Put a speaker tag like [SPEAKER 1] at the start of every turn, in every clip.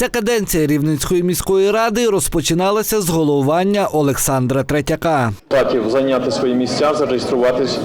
[SPEAKER 1] Ця каденція Рівненської міської ради розпочиналася з головування Олександра Третяка.
[SPEAKER 2] Татів зайняти свої місця, зареєструватись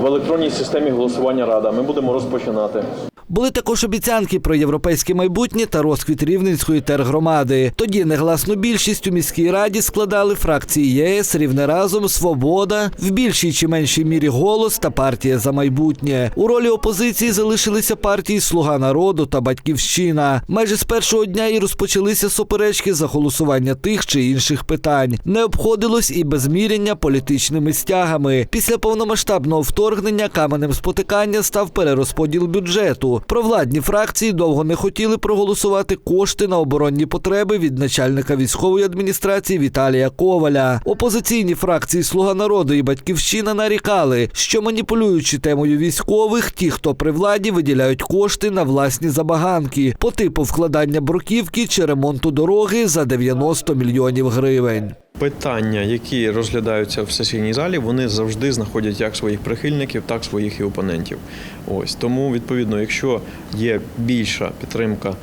[SPEAKER 2] в електронній системі голосування Рада. Ми будемо розпочинати.
[SPEAKER 1] Були також обіцянки про європейське майбутнє та розквіт Рівненської тергромади. Тоді негласну більшість у міській раді складали фракції ЄС, Рівне разом, Свобода, в більшій чи меншій мірі голос та партія за майбутнє. У ролі опозиції залишилися партії Слуга народу та Батьківщина. Майже з першого дня і розпочалися суперечки за голосування тих чи інших питань. Не обходилось і без міряння політичними стягами. Після повномасштабного вторгнення каменем спотикання став перерозподіл бюджету. Провладні фракції довго не хотіли проголосувати кошти на оборонні потреби від начальника військової адміністрації Віталія Коваля. Опозиційні фракції Слуга народу і Батьківщина нарікали, що маніпулюючи темою військових, ті, хто при владі, виділяють кошти на власні забаганки по типу вкладання бруківки чи ремонту дороги за 90 мільйонів гривень.
[SPEAKER 2] Питання, які розглядаються в сесійній залі, вони завжди знаходять як своїх прихильників, так своїх і опонентів. Ось тому, відповідно, якщо є більша підтримка е,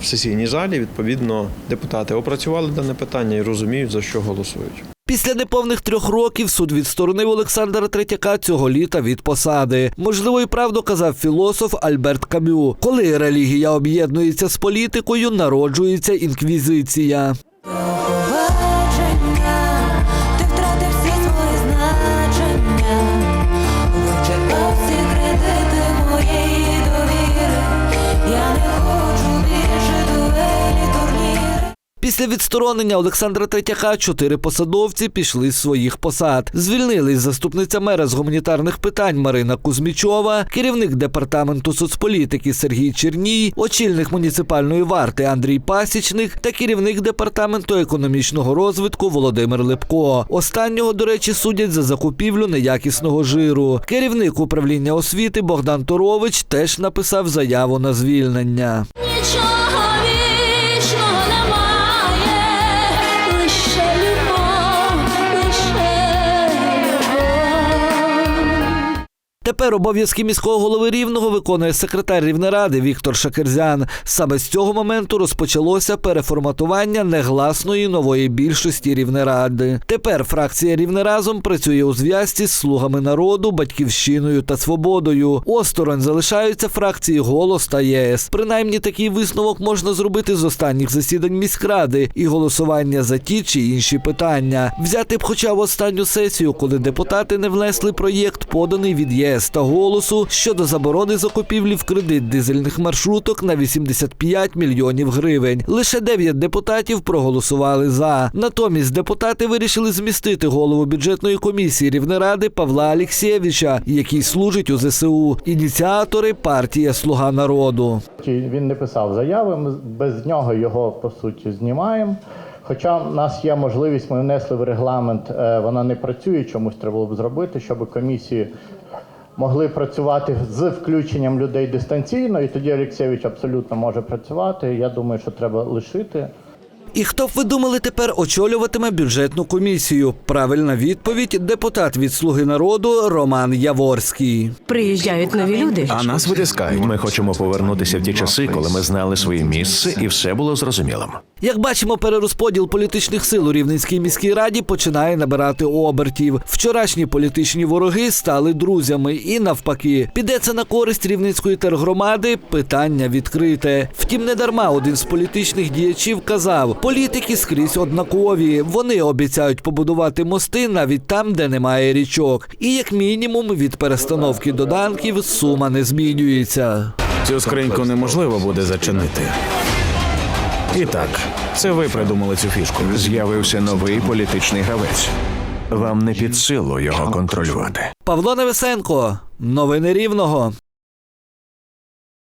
[SPEAKER 2] в сесійній залі, відповідно, депутати опрацювали дане питання і розуміють за що голосують.
[SPEAKER 1] Після неповних трьох років суд відсторонив Олександра Третяка цього літа від посади. Можливо, і правду казав філософ Альберт Кам'ю. Коли релігія об'єднується з політикою, народжується інквізиція. Після відсторонення Олександра Третяка чотири посадовці пішли з своїх посад. Звільнились заступниця мера з гуманітарних питань Марина Кузьмічова, керівник департаменту соцполітики Сергій Черній, очільник муніципальної варти Андрій Пасічник та керівник департаменту економічного розвитку Володимир Лепко. Останнього, до речі, судять за закупівлю неякісного жиру. Керівник управління освіти Богдан Торович теж написав заяву на звільнення.
[SPEAKER 3] Нічого
[SPEAKER 1] Тепер обов'язки міського голови рівного виконує секретар Рівнеради Віктор Шакерзян. Саме з цього моменту розпочалося переформатування негласної нової більшості Рівнеради. Тепер фракція Рівнеразом працює у зв'язці з слугами народу, батьківщиною та свободою. Осторонь залишаються фракції Голос та ЄС. Принаймні такий висновок можна зробити з останніх засідань міськради і голосування за ті чи інші питання. Взяти б хоча б останню сесію, коли депутати не внесли проєкт, поданий від ЄС та голосу щодо заборони закупівлі в кредит дизельних маршруток на 85 мільйонів гривень. Лише 9 депутатів проголосували за. Натомість депутати вирішили змістити голову бюджетної комісії Рівнеради Павла Алєксєвича, який служить у ЗСУ. Ініціатори партія Слуга народу.
[SPEAKER 4] Він не писав заяви, ми без нього його по суті знімаємо. Хоча в нас є можливість, ми внесли в регламент, е, вона не працює, чомусь треба було б зробити, щоб комісії могли працювати з включенням людей дистанційно, і тоді Олексійович абсолютно може працювати. Я думаю, що треба лишити.
[SPEAKER 1] І хто б ви думали тепер очолюватиме бюджетну комісію? Правильна відповідь депутат від Слуги народу Роман Яворський.
[SPEAKER 5] Приїжджають нові люди.
[SPEAKER 6] А нас витискають. Ми хочемо повернутися в ті часи, коли ми знали своє місце і все було зрозумілим.
[SPEAKER 1] Як бачимо, перерозподіл політичних сил у Рівненській міській раді починає набирати обертів. Вчорашні політичні вороги стали друзями, і навпаки, піде це на користь рівненської тергромади. Питання відкрите. Втім, не дарма один з політичних діячів казав: політики скрізь однакові. Вони обіцяють побудувати мости навіть там, де немає річок. І як мінімум від перестановки доданків сума не змінюється.
[SPEAKER 7] Цю скриньку неможливо буде зачинити. І так, це ви придумали цю фішку.
[SPEAKER 6] З'явився новий політичний гравець. Вам не під силу його контролювати.
[SPEAKER 1] Павло Невесенко, новини рівного.